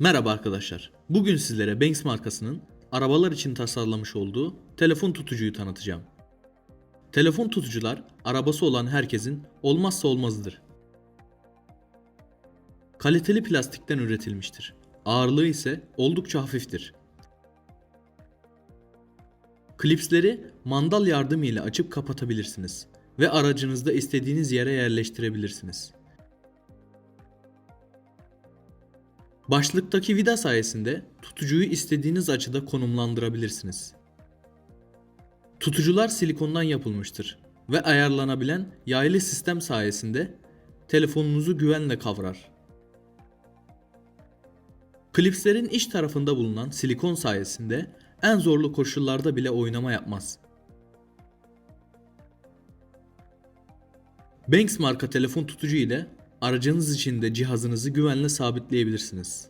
Merhaba arkadaşlar. Bugün sizlere Banks markasının arabalar için tasarlamış olduğu telefon tutucuyu tanıtacağım. Telefon tutucular arabası olan herkesin olmazsa olmazıdır. Kaliteli plastikten üretilmiştir. Ağırlığı ise oldukça hafiftir. Klipsleri mandal yardımıyla açıp kapatabilirsiniz ve aracınızda istediğiniz yere yerleştirebilirsiniz. Başlıktaki vida sayesinde tutucuyu istediğiniz açıda konumlandırabilirsiniz. Tutucular silikondan yapılmıştır ve ayarlanabilen yaylı sistem sayesinde telefonunuzu güvenle kavrar. Klipslerin iç tarafında bulunan silikon sayesinde en zorlu koşullarda bile oynama yapmaz. Banks marka telefon tutucu ile aracınız içinde cihazınızı güvenle sabitleyebilirsiniz.